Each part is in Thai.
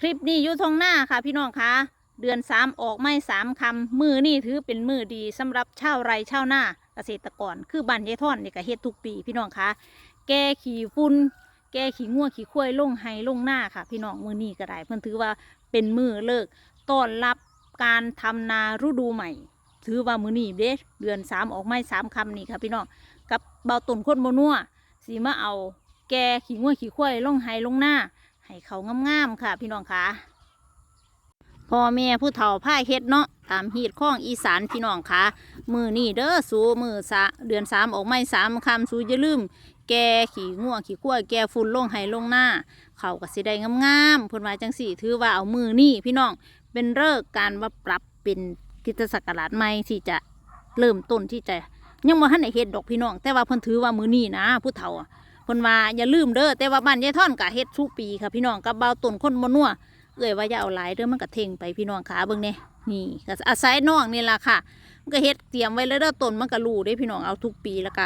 คลิปนี้อยู่ทงหน้าค่ะพี่น้องคะเดือนสามออกไม่สามคำมือนี่ถือเป็นมือดีสำหรับชาวไร่ชาวนาเกษตรกร คือบ้านยายท่อนนี่ก็เฮ็ดทุกปีพี่น้องคะแก้ขี่ฝุ่นแก้ขี่ง่วงขี่ข้วยลงไห้ลงหน้าค่ะ พี่น้องมือนี่ก็ได้เพิ่นถือว่าเป็นมือเลิกต้อนรับการทำนาฤดูใหม่ ถือว่ามือนี่เด้เดือนสามออกไม่สามคำนี่ค่ะพี่น้องกับเบาตุนคนโมนัวสีมาเอา แกขี่ง่วยขี่ข้วยลงไห้ลงหน้า ให้เขางามๆค่ะ พี่น้องคะพ่อแม่ผู้เฒ่าพ่าเฮ็ดเนาะตามฮีดข้องอีสานพี่น้องคะมือนี่เด้อสูมือสะเดือนสามออกไม่สามคำสูอย่าลืม แกขี่ง่วงขี่ข้วยแกฝุ่นลงไห้ลงหน้า เขาก็สิได้งามๆพิ่นวาจังสี่ ถือว่าเอามือนี่พี่น้องเป็นเลิกษ์การว่าปรับเป็นกิจศักราชใหม่ที่จะเริ่มต้นที่จะยังบ่ทันได้เฮ็ดดอกพี่น้อง แต่ว่าเพิ่นถือว่ามือนี่นะผู้เฒ่า เพิ่นว่าอย่าลืมเด้อแต่ว่าบ้านยายท่อนกะเฮ็ดทุกปีค่ะพี่น้องกับเบาต้นคนบ่นัวเอ้ยว่าอย่าเอาหลายเด้อมันก็เท่งไปพี่น้องขาเบิ่งแน่นี่ก็อาศัยน้องนี่ล่ะค่ะมันก็เฮ็ดเตรียมไว้แล้วเด้อต้นมันก็รู้เด้พี่น้องเอาทุกปีแล้วก็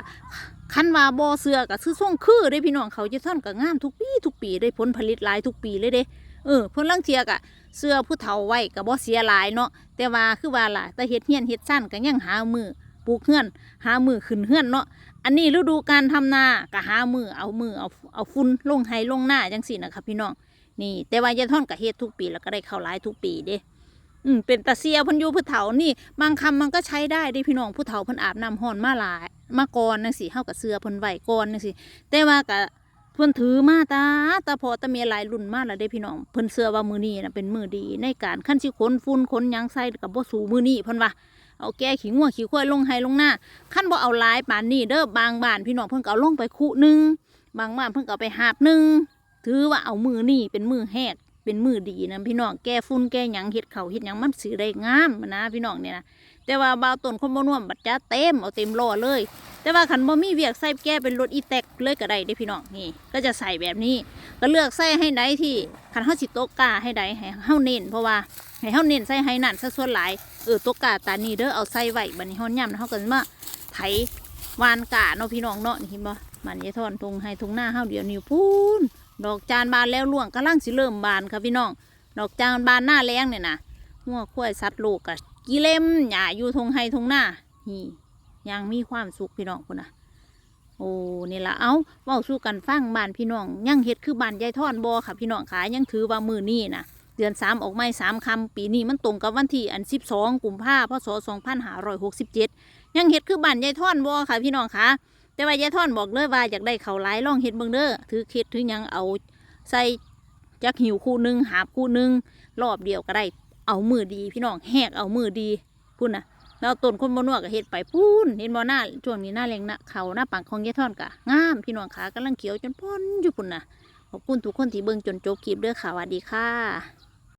คันว่าบ่เสือก็ซื้อส่งคือเด้พี่น้องเขายายท่อนก็งามทุกปีทุกปีได้ผลผลิตหลายทุกปีเลยเด้เออเพิ่นลังเทียกะเสื้อผู้เฒ่าไว้ก็บ่เสียหลายเนาะแต่ว่าคือว่าล่ะแต่เฮ็ดเฮียนเฮ็ดซ่านก็ยังหามือ ปลูกเฮือน หามือขึ้นเฮือนเนาะอันนี้ฤดูการทำนาก็หามือเอามือเอาเอาฝุ่นลงไห้ลงหน้าจังสินะคะพี่น้องนี่ แต่ว่ายายท่อนก็เฮ็ดทุกปีแล้วก็ได้เข้าวหลายทุกปีเด้อืมเป็นตาเสียพันยูผู้เฒ่านี่ บางคำมันก็ใช้ได้ด้พี่น้องผู้เฒ่าพิ่นอาบน้ำห้อนมาหลายมาก่อนจังสิเฮากับเสือพิ่นไหวก่อนจังสิแต่ว่าก็เพิ่นถือมาตาตาพอตาเมียหลายรุ่นมาแล้วเด้พี่น้องเพิ่นเสือว่ามือนี้นะเป็นมือดีในการขั้นสิขนฝุ่นขนยังใส่กับบ่สูมือนี้เพิ่นว่า เอาแก้ขี้ง่วงขี้ควายลงไห้ลงหน้าขั้นบ่เอาลายปานนี่เด้อบางบ้านพี่น้องเพิ่นก็เอาลงไปคู่หนึงบางบ้านเพิ่นก็เอาไปหาบหนึงถือว่าเอามือนี่เป็นมือแหก เป็นมือดีนะพี่น้องแก้ฝุ่นแก้หยังเฮ็ดเขาเฮ็ดหยังมันสิได้งามนะพี่น้องเนี่ยนะแต่ว่าบาวต้นคนบ่น่วมบัดจ้าเต็มเอาเต็มล้อเลย แต่ว่าคันบ่มีเวียกใส่แก้เป็นรถอีแตกเลยก็ได้เด้พี่น้องนี่ ก็จะใส่แบบนี้ ก็เลือกใส่ให้ได้ที่คันเฮาสิโตะกาให้ได้ให้เฮาเน้นเพราะว่าให้เฮาเน้นใส่ให้นั่นซะส่วนหลายเออโตะกาตานี้เด้อเอาใส่ไว้บัดนี้เฮาย่ำเฮาก็มาไถวานกาเนาะพี่น้องเนาะนี่เห็นบ่มันยายทอนทงให้ทงหน้าเฮาเดียวนิ้วพูน ดอกจานบานแล้วล่วงกำลังสิเริ่มบานค่ะพี่น้อง ดอกจานบานหน้าแรงเนี่ยนะหัวควายสัตว์โลกกะกิเลมหญ้าอยู่ทงให้ทงหน้านี่ยังมีความสุขพี่น้องคุณนะโอ้นี่ละเอาเว้าสู้กันฟังบ้านพี่น้อง ยังเฮ็ดคือบ้านยายทอนบ่ค่ะพี่น้องขายังถือว่ามือนี่นะเดือนสามออกไม้สามคำปีนี้มันตรงกับวันที่อันสิบสองกุมภาพันธ์พศสองพันห้าร้อยหกสิบเจ็ดยังเฮ็ดคือบ้านยายท่อนบ่ค่ะพี่น้องคะ แต่ว่ายายท่อนบอกเลยว่าอยากได้เขาหลายลองเฮ็ดเบิ่งเด้อถือเฮ็ดถือยังเอาใส่จักหิวคู่หนึงหาบคู่หนึงรอบเดียวก็ได้เอามือดีพี่น้องแหกเอามือดีพุ่นนะแล้วต้นคนบ่นัวก็เฮ็ดไปปุ้นเห็นบ่หน้าช่วงนี้หน้าแรงหน้าเขาหน้าปังของยายท่อนก็งามพี่น้องขากำลังเขียวจนพ้นอยู่พุ่นนะขอบคุณทุกคนที่เบิ่งจนจบคลิปเด้อค่ะสวัสดีค่ะ